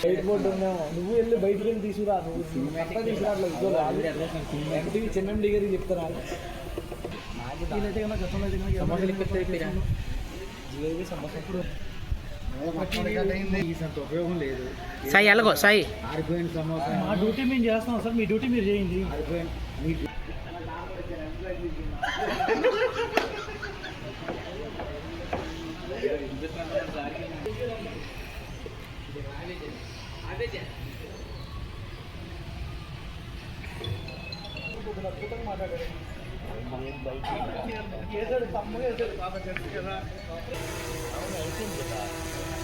బయట బోర్డు ఉన్నాము నువ్వు వెళ్ళి బయటికి వెళ్ళి తీసుకురా. నువ్వు అంతా తీసుకురా అట్లా ఉద్యోగాలు వెంకటగిరి చెన్నెండి గారికి చెప్తారా జిలేబీ సమోసా ఇప్పుడు? ఉపయోగం లేదు సాయి ఎలాగో? సాయి. మా డ్యూటీ మేము చేస్తాం సార్ మీ డ్యూటీ మీరు చేయండి.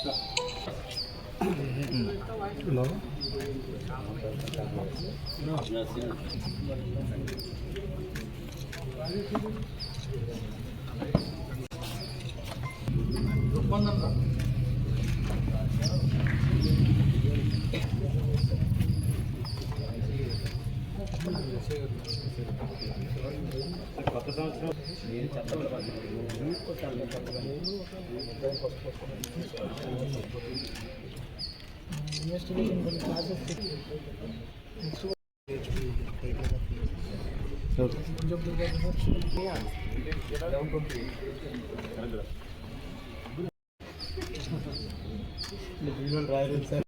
Hello? ఇన్వెస్టిగేషన్ కొన్ని క్లాసెస్ రాయలేదు సార్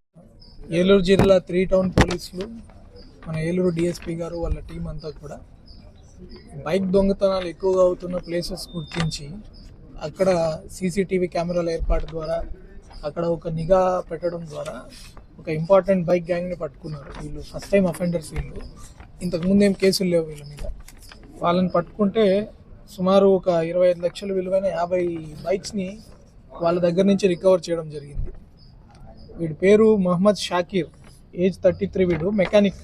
ఏలూరు జిల్లా త్రీ టౌన్ పోలీసులు మన ఏలూరు డిఎస్పీ గారు వాళ్ళ టీం అంతా కూడా బైక్ దొంగతనాలు ఎక్కువగా అవుతున్న ప్లేసెస్ గుర్తించి అక్కడ సీసీటీవీ కెమెరాల ఏర్పాటు ద్వారా అక్కడ ఒక నిఘా పెట్టడం ద్వారా ఒక ఇంపార్టెంట్ బైక్ గ్యాంగ్ని పట్టుకున్నారు. వీళ్ళు ఫస్ట్ టైం అఫెండర్స్ వీళ్ళు. ఇంతకుముందు ఏం కేసులు లేవు వీళ్ళ మీద. వాళ్ళని పట్టుకుంటే సుమారు ఒక ఇరవై ఐదు లక్షల విలువైన యాభై బైక్స్ని వాళ్ళ దగ్గర నుంచి రికవర్ చేయడం జరిగింది. వీడి పేరు Mohammed Shakir. Age thirty three వీడు. మెకానిక్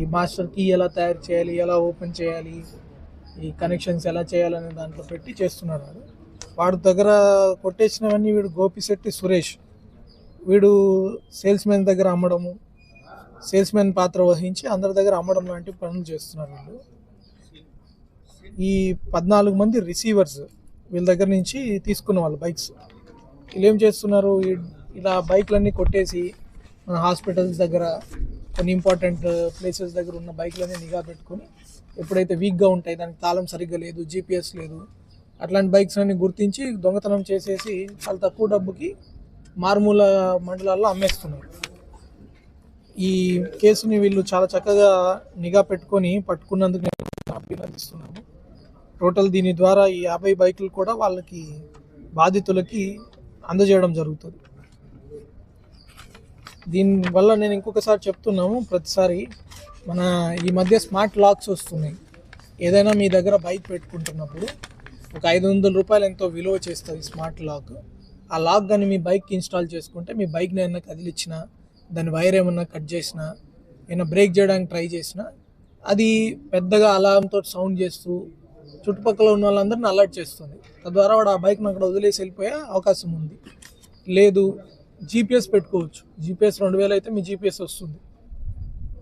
ఈ మాస్టర్ కీ ఎలా తయారు చేయాలి ఎలా ఓపెన్ చేయాలి ఈ కనెక్షన్స్ ఎలా చేయాలనే దాంట్లో పెట్టి చేస్తున్నాడు వాడు వాడి దగ్గర కొట్టేసినవన్నీ వీడు గోపిశెట్టి సురేష్. వీడు సేల్స్ మ్యాన్ దగ్గర అమ్మడము సేల్స్ మ్యాన్ పాత్ర వహించి అందరి దగ్గర అమ్మడం లాంటి పనులు చేస్తున్నారు వీళ్ళు. ఈ పద్నాలుగు మంది రిసీవర్స్ వీళ్ళ దగ్గర నుంచి తీసుకున్న వాళ్ళు బైక్స్. వీళ్ళు ఏం చేస్తున్నారు? ఇలా బైక్లన్నీ కొట్టేసి మన హాస్పిటల్స్ దగ్గర కొన్ని ఇంపార్టెంట్ ప్లేసెస్ uh, దగ్గర ఉన్న బైక్లనే నిఘా పెట్టుకొని ఎప్పుడైతే వీక్గా ఉంటాయి దానికి తాళం సరిగ్గా లేదు జీపీఎస్ లేదు అట్లాంటి బైక్స్ అన్ని గుర్తించి దొంగతనం చేసేసి చాలా తక్కువ డబ్బుకి మారుమూల మండలాల్లో అమ్మేస్తున్నారు. ఈ కేసుని వీళ్ళు చాలా చక్కగా నిఘా పెట్టుకొని పట్టుకున్నందుకు నేను అభినందిస్తున్నాను. టోటల్ దీని ద్వారా ఈ యాభై బైకులు కూడా వాళ్ళకి బాధితులకి అందజేయడం జరుగుతుంది. దీనివల్ల నేను ఇంకొకసారి చెప్తున్నాము ప్రతిసారి మన ఈ మధ్య స్మార్ట్ లాక్స్ వస్తున్నాయి. ఏదైనా మీ దగ్గర బైక్ పెట్టుకుంటున్నప్పుడు ఒక ఐదు వందల రూపాయలు ఎంతో విలువ చేస్తుంది స్మార్ట్ లాక్. ఆ లాక్ కానీ మీ బైక్కి ఇన్స్టాల్ చేసుకుంటే మీ బైక్ని ఏమైనా కదిలిచ్చినా దాని వైర్ ఏమన్నా కట్ చేసినా ఏమైనా బ్రేక్ చేయడానికి ట్రై చేసినా అది పెద్దగా అలారంతో సౌండ్ చేస్తూ చుట్టుపక్కల ఉన్న వాళ్ళందరిని అలర్ట్ చేస్తుంది. తద్వారా వాడు ఆ బైక్ని అక్కడ వదిలేసి వెళ్ళిపోయే అవకాశం ఉంది. లేదు జీపీఎస్ పెట్టుకోవచ్చు. జీపీఎస్ రెండు వేలు అయితే మీ జీపీఎస్ వస్తుంది.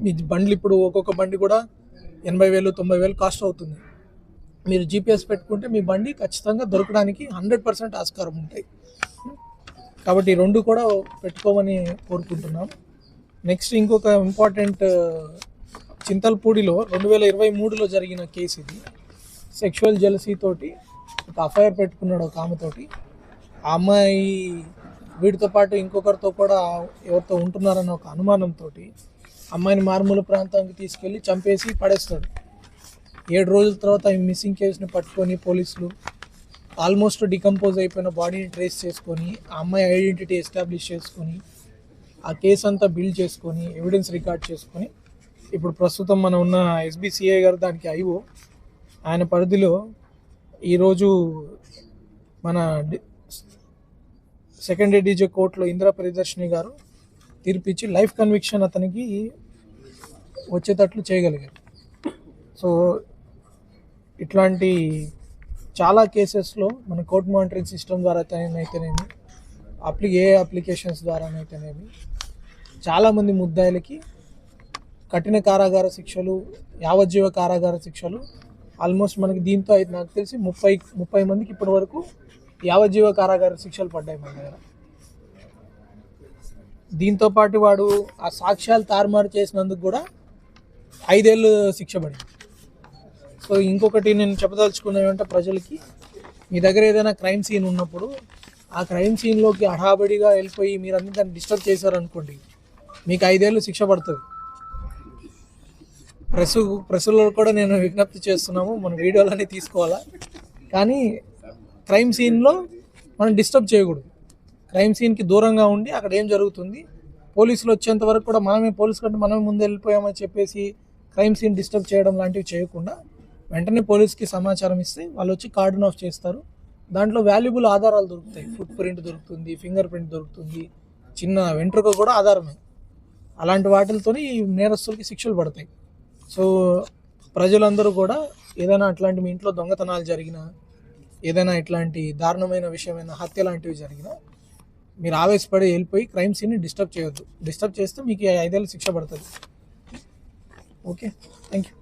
మీ బండ్లు ఇప్పుడు ఒక్కొక్క బండి కూడా ఎనభై వేలు తొంభై వేలు కాస్ట్ అవుతుంది మీరు జీపీఎస్ పెట్టుకుంటే మీ బండి ఖచ్చితంగా దొరకడానికి హండ్రెడ్ పర్సెంట్ ఆస్కారం ఉంటాయి. కాబట్టి రెండు కూడా పెట్టుకోమని కోరుకుంటున్నాం. నెక్స్ట్ ఇంకొక ఇంపార్టెంట్ చింతల్పూడిలో రెండు వేల ఇరవై మూడులో జరిగిన కేసు ఇది. సెక్షువల్ జెలసీతోటి ఒక అఫైర్ పెట్టుకున్నాడు ఒక ఆమెతోటి. ఆ అమ్మాయి వీటితో పాటు ఇంకొకరితో కూడా ఎవరితో ఉంటున్నారన్న ఒక అనుమానంతో అమ్మాయిని మారుమూల ప్రాంతానికి తీసుకెళ్ళి చంపేసి పడేస్తాడు. ఏడు రోజుల తర్వాత ఈ మిస్సింగ్ కేసుని పట్టుకొని పోలీసులు ఆల్మోస్ట్ డికంపోజ్ అయిపోయిన బాడీని ట్రేస్ చేసుకొని ఆ అమ్మాయి ఐడెంటిటీ ఎస్టాబ్లిష్ చేసుకొని ఆ కేసు అంతా బిల్డ్ చేసుకొని ఎవిడెన్స్ రికార్డ్ చేసుకొని ఇప్పుడు ప్రస్తుతం మనం ఉన్న ఎస్బీసీఐ గారు దానికి ఐఓ ఆయన పరిధిలో ఈరోజు మన సెకండ్ ఏడీజే కోర్టులో ఇందిరా ప్రియదర్శిని గారు తీర్పిచ్చి లైఫ్ కన్విక్షన్ అతనికి వచ్చేటట్లు చేయగలిగారు. సో ఇట్లాంటి చాలా కేసెస్లో మన కోర్ట్ మానిటరింగ్ సిస్టమ్ ద్వారా అయితేనేమి అప్లి ఏ అప్లికేషన్స్ ద్వారానైతేనేమి చాలామంది ముద్దాయిలకి కఠిన కారాగార శిక్షలు యావజ్జీవ కారాగార శిక్షలు ఆల్మోస్ట్ మనకి దీంతో అయితే నాకు తెలిసి ముప్పై ముప్పై మందికి ఇప్పటి వరకు యావజ్జీవ కారాగార శిక్షలు పడ్డాయి మన దగ్గర. దీంతో పాటు వాడు ఆ సాక్ష్యాలు తారుమారు చేసినందుకు కూడా ఐదేళ్ళు శిక్ష పడింది. సో ఇంకొకటి నేను చెప్పదలుచుకున్నది ప్రజలకి మీ దగ్గర ఏదైనా క్రైమ్ సీన్ ఉన్నప్పుడు ఆ క్రైమ్ సీన్లోకి హడాబడిగా వెళ్ళిపోయి మీరు అన్ని దాన్ని డిస్టర్బ్ చేశారనుకోండి మీకు ఐదేళ్ళు శిక్ష పడుతుంది. ప్రెస్ ప్రెస్లో కూడా నేను విజ్ఞప్తి చేస్తున్నాము మన వీడియోలన్నీ తీసుకోవాలా? కానీ క్రైమ్ సీన్లో మనం డిస్టర్బ్ చేయకూడదు. క్రైమ్ సీన్కి దూరంగా ఉండి అక్కడ ఏం జరుగుతుంది? పోలీసులు వచ్చేంత వరకు కూడా మనమే పోలీస్ కంటే మనమే ముందు వెళ్ళిపోయామని చెప్పేసి క్రైమ్ సీన్ డిస్టర్బ్ చేయడం లాంటివి చేయకుండా వెంటనే పోలీస్కి సమాచారం ఇస్తే వాళ్ళు వచ్చి కార్డన్ ఆఫ్ చేస్తారు. దాంట్లో వాల్యుబుల్ ఆధారాలు దొరుకుతాయి. ఫుట్ ప్రింట్ దొరుకుతుంది ఫింగర్ ప్రింట్ దొరుకుతుంది చిన్న వెంట్రుక కూడా ఆధారమే. అలాంటి వాటితో ఈ నేరస్తులకి శిక్షలు పడతాయి. సో ప్రజలందరూ కూడా ఏదైనా అట్లాంటి మీ ఇంట్లో దొంగతనాలు జరిగినా ఏదైనా ఇట్లాంటి దారుణమైన విషయమైన హత్య లాంటివి జరిగినా మీరు ఆవేశపడి వెళ్ళిపోయి క్రైమ్ సీన్ని డిస్టర్బ్ చేయొద్దు. డిస్టర్బ్ చేస్తే మీకు ఐదేళ్ళు శిక్ష పడుతుంది. ఓకే? Thank you